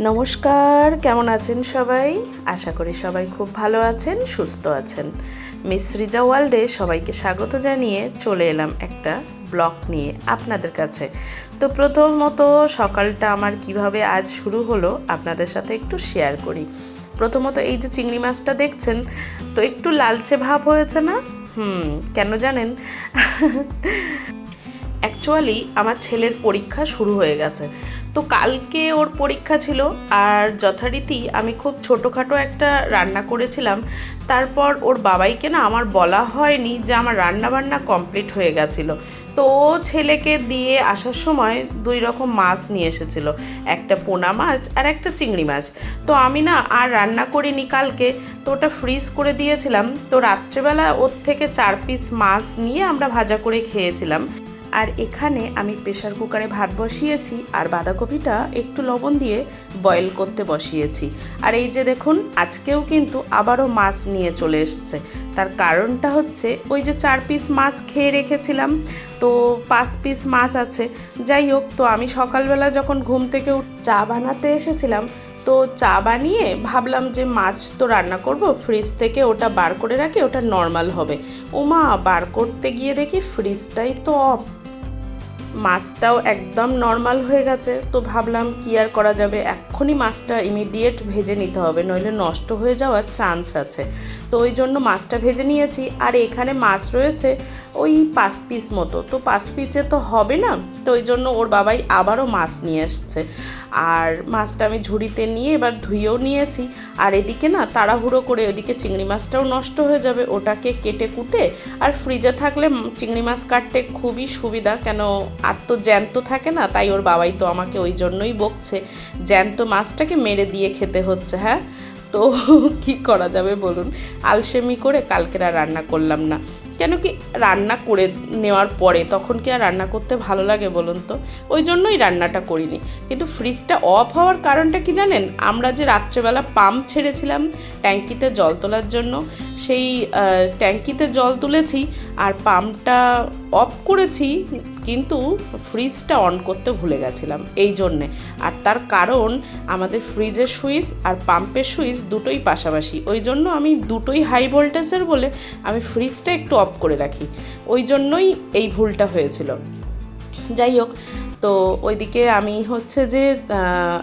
নমস্কার, কেমন আছেন সবাই? আশা করি সবাই খুব ভালো আছেন, সুস্থ আছেন। মিস রিজা ওয়ার্ল্ডে সবাইকে স্বাগত জানিয়ে চলে এলাম একটা ব্লগ নিয়ে আপনাদের কাছে। তো প্রথমত সকালটা আমার কীভাবে আজ শুরু হলো আপনাদের সাথে একটু শেয়ার করি। প্রথমত এই যে চিংড়ি মাছটা দেখছেন, তো একটু লালচে ভাব হয়েছে না? হুম, কেন জানেন? অ্যাকচুয়ালি আমার ছেলের পরীক্ষা শুরু হয়ে গেছে। তো কালকে ওর পরীক্ষা ছিল আর যথারীতি আমি খুব ছোটোখাটো একটা রান্না করেছিলাম। তারপর ওর বাবাইকে না আমার বলা হয়নি যে আমার রান্না বান্না কমপ্লিট হয়ে গেছিল। তো ও ছেলেকে দিয়ে আসার সময় দুই রকম মাছ নিয়ে এসেছিল। একটা পোনা মাছ আর একটা চিংড়ি মাছ। তো আমি না আর রান্না করিনি কালকে, তো ওটা ফ্রিজ করে দিয়েছিলাম। তো রাত্রেবেলা ওর থেকে চার পিস মাছ নিয়ে আমরা ভাজা করে খেয়েছিলাম। আর এখানে আমি প্রেশার কুকারে ভাত বসিয়েছি আর বাঁধাকপিটা একটু লবণ দিয়ে বয়েল করতে বসিয়েছি। আর এই যে দেখুন, আজকেও কিন্তু আবারও মাছ নিয়ে চলে এসছে। তার কারণটা হচ্ছে ওই যে চার পিস মাছ খেয়ে রেখেছিলাম, তো পাঁচ পিস মাছ আছে। যাই হোক, তো আমি সকালবেলা যখন ঘুম থেকে চা বানাতে এসেছিলাম, তো চা বানিয়ে ভাবলাম যে মাছ তো রান্না করব ফ্রিজ থেকে ওটা বার করে রাখি, ওটা নর্মাল হবে। ওমা বার করতে গিয়ে দেখি ফ্রিজটাই তো অফ মাছটাও একদম নর্মাল হয়ে গেছে। তো ভাবলাম কি আর করা যাবে? এক্ষুনি মাছটা ইমিডিয়েট ভেজে নিতে হবে, নইলে নষ্ট হয়ে যাওয়ার চান্স আছে। তো ওই জন্য মাছটা ভেজে নিয়েছি। আর এখানে মাছ রয়েছে ওই পাঁচ পিস মতো। তো পাঁচ পিসে তো হবে না, তো ওই জন্য ওর বাবাই আবারও মাছ নিয়ে এসছে। আর মাছটা আমি ঝুড়িতে নিয়ে এবার ধুয়েও নিয়েছি। আর এদিকে না তাড়াহুড়ো করে ওদিকে চিংড়ি মাছটাও নষ্ট হয়ে যাবে, ওটাকে কেটে কুটে আর ফ্রিজে থাকলে চিংড়ি মাছ কাটতে খুবই সুবিধা, কেন আর তো জ্যান্ত থাকে না, তাই ওর বাবাই তো আমাকে ওই জন্যই বকছে। জ্যান্ত মাছটাকে মেরে দিয়ে খেতে হচ্ছে হ্যাঁ? তো কি করা যাবে বলুন? আলসেমি করে কালকের আর রান্না করলাম না। কেন কি রান্না করে নেওয়ার পরে তখন কি আর রান্না করতে ভালো লাগে বলুন তো? ওই জন্যই রান্নাটা করিনি। কিন্তু ফ্রিজটা অফ হওয়ার কারণটা কি জানেন? আমরা যে রাত্রেবেলা পাম্প ছেড়েছিলাম ট্যাঙ্কিতে জল তোলার জন্য, সেই ট্যাঙ্কিতে জল তুলেছি আর পাম্পটা অফ করেছি, কিন্তু ফ্রিজটা অন করতে ভুলে গেছিলাম এই জন্যে। আর তার কারণ আমাদের ফ্রিজের সুইচ আর পাম্পের সুইচ দুটোই পাশাপাশি। ওই জন্য আমি দুটোই হাই ভোল্টেজের বলে আমি ফ্রিজটা একটু অফ করে রাখি। ওই জন্যই এই ভুলটা হয়েছিল। যাই হোক, তো ওইদিকে আমি হচ্ছে যে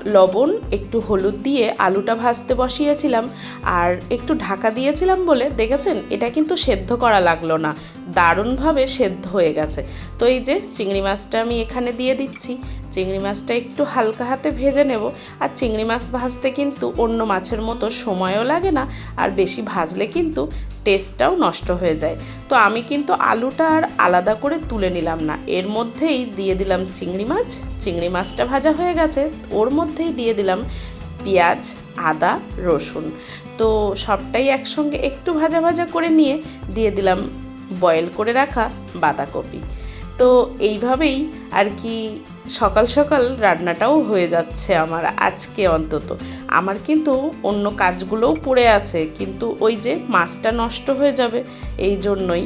লবণ, একটু হলুদ দিয়ে আলুটা ভাজতে বসিয়েছিলাম। আর একটু ঢাকা দিয়েছিলাম বলে, দেখেছেন? এটা কিন্তু সেদ্ধ করা লাগল না। দারুণভাবে সেদ্ধ হয়ে গেছে। তো এই যে চিংড়ি মাছটা আমি এখানে দিয়ে দিচ্ছি। চিংড়ি মাছটা একটু হালকা হাতে ভেজে নেব। আর চিংড়ি মাছ ভাজতে কিন্তু অন্য মাছের মতো সময়ও লাগে না। আর বেশি ভাজলে কিন্তু টেস্টটাও নষ্ট হয়ে যায়। তো আমি কিন্তু আলুটা আর আলাদা করে তুলে নিলাম না। এর মধ্যেই দিয়ে দিলাম চিংড়ি মাছ। চিংড়ি মাছটা ভাজা হয়ে গেছে। ওর মধ্যেই দিয়ে দিলাম পেঁয়াজ, আদা, রসুন। তো সবটাই একসঙ্গে একটু ভাজা ভাজা করে নিয়ে দিয়ে দিলাম বয়েল করে রাখা বাঁধাকপি। তো এইভাবেই আর কি সকাল সকাল রান্নাটাও হয়ে যাচ্ছে আমার আজকে অন্তত। আমার কিন্তু অন্য কাজগুলোও পড়ে আছে, কিন্তু ওই যে মাছটা নষ্ট হয়ে যাবে, এই জন্যই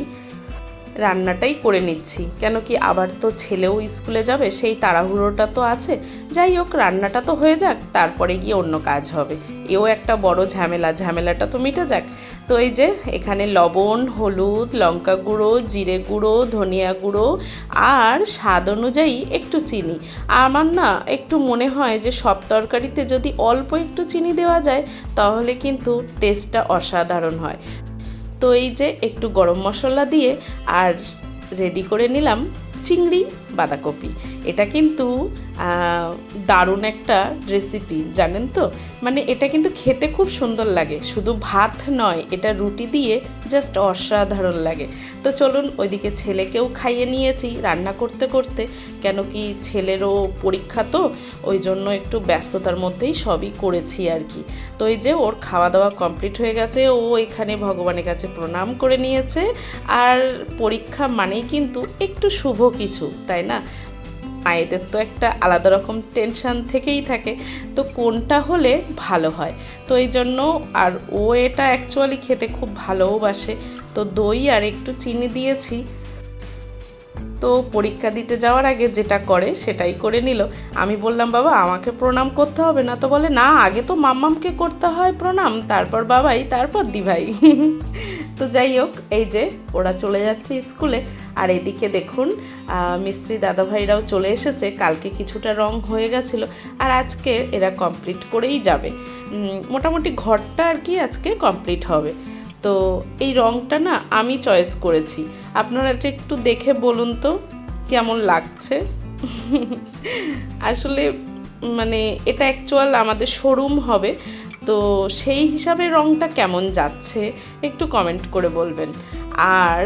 রান্নাটাই করে নিচ্ছি। কেন কি আবার তো ছেলেও স্কুলে যাবে, সেই তাড়াহুড়োটা তো আছে। যাই হোক, রান্নাটা তো হয়ে যাক, তারপরে গিয়ে অন্য কাজ হবে। এও একটা বড় ঝামেলা, ঝামেলাটা তো মিটে যাক। তো এই যে, এখানে লবণ, হলুদ, লঙ্কা গুঁড়ো, জিরে গুঁড়ো, ধনিয়া গুঁড়ো আর স্বাদ অনুযায়ী একটু চিনি। আমার না একটু মনে হয় যে, সব তরকারিতে যদি অল্প একটু চিনি দেওয়া যায়, তাহলে কিন্তু টেস্টটা অসাধারণ হয়। তো এই যে একটু গরম মশলা দিয়ে আর রেডি করে নিলাম চিংড়ি। বাঁধাকপি। এটা কিন্তু দারুণ একটা রেসিপি জানেন তো? মানে এটা কিন্তু খেতে খুব সুন্দর লাগে। শুধু ভাত নয়, এটা রুটি দিয়ে জাস্ট অসাধারণ লাগে। তো চলুন, ওইদিকে ছেলেকেও খাইয়ে নিয়েছি রান্না করতে করতে। কেন কি ছেলেরও পরীক্ষা তো, ওই জন্য একটু ব্যস্ততার মধ্যেই সবই করেছি আর কি। তো এই যে ওর খাওয়া দাওয়া কমপ্লিট হয়ে গেছে, ও এখানে ভগবানের কাছে প্রণাম করে নিয়েছে। আর পরীক্ষা মানেই কিন্তু একটু শুভ কিছু, তাই না। মায়েদের তো একটা আলাদা রকম টেনশান থেকেই থাকে। তো কোনটা হলে ভালো হয়? তো এই জন্য আর ও এটা অ্যাকচুয়ালি খেতে খুব ভালোবাসে। তো দই আর একটু চিনি দিয়েছি। তো পরীক্ষা দিতে যাওয়ার আগে যেটা করে সেটাই করে নিল। আমি বললাম, বাবা, আমাকে প্রণাম করতে হবে না। তো বলে, না, আগে তো মাম্মামকে করতে হয় প্রণাম, তারপর বাবাই, তারপর দিভাই। তো যাই হোক, এই যে ওরা চলে যাচ্ছে স্কুলে। আর এদিকে দেখুন মিস্ত্রি দাদাভাইরাও চলে এসেছে। কালকে কিছুটা রং হয়ে গেছিল আর আজকে এরা কমপ্লিট করেই যাবে। মোটামুটি ঘরটা আর কি আজকে কমপ্লিট হবে। তো এই রংটা না আমি চয়েস করেছি। আপনারা এটা একটু দেখে বলুন তো, কেমন লাগছে? আসলে মানে এটা অ্যাকচুয়াল আমাদের শোরুম হবে। তো সেই হিসাবে রংটা কেমন যাচ্ছে একটু কমেন্ট করে বলবেন। আর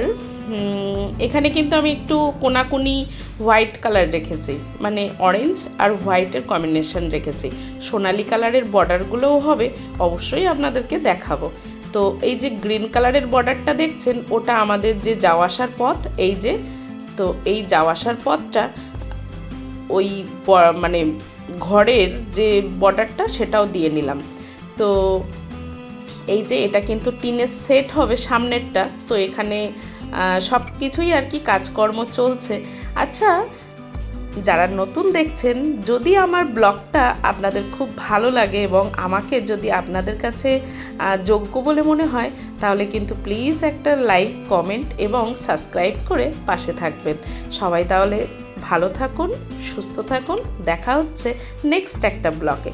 এখানে কিন্তু আমি একটু কোনাকুনি হোয়াইট কালার রেখেছি মানে অরেঞ্জ আর হোয়াইটের কম্বিনেশন রেখেছি। সোনালি কালারের বর্ডারগুলোও হবে, অবশ্যই আপনাদেরকে দেখাবো। তো এই যে গ্রিন কালারের বর্ডারটা দেখছেন, ওটা আমাদের যে যাওয়া আসার পথ, এই যে, তো এই যাওয়া আসার পথটা ওই মানে ঘরের যে বর্ডারটা সেটাও দিয়ে নিলাম। তো এই যে এটা কিন্তু টিনের সেট হবে সামনেরটা, তো এখানে সব কিছুই আর কি কাজকর্ম চলছে। আচ্ছা যারা নতুন দেখছেন, যদি আমার ব্লগটা আপনাদের খুব ভালো লাগে এবং আমাকে যদি আপনাদের কাছে যোগ্য বলে মনে হয়, তাহলে কিন্তু প্লিজ একটা লাইক, কমেন্ট এবং সাবস্ক্রাইব করে পাশে থাকবেন। সবাই তাহলে ভালো থাকুন, সুস্থ থাকুন, দেখা হচ্ছে নেক্সট একটা ব্লগে।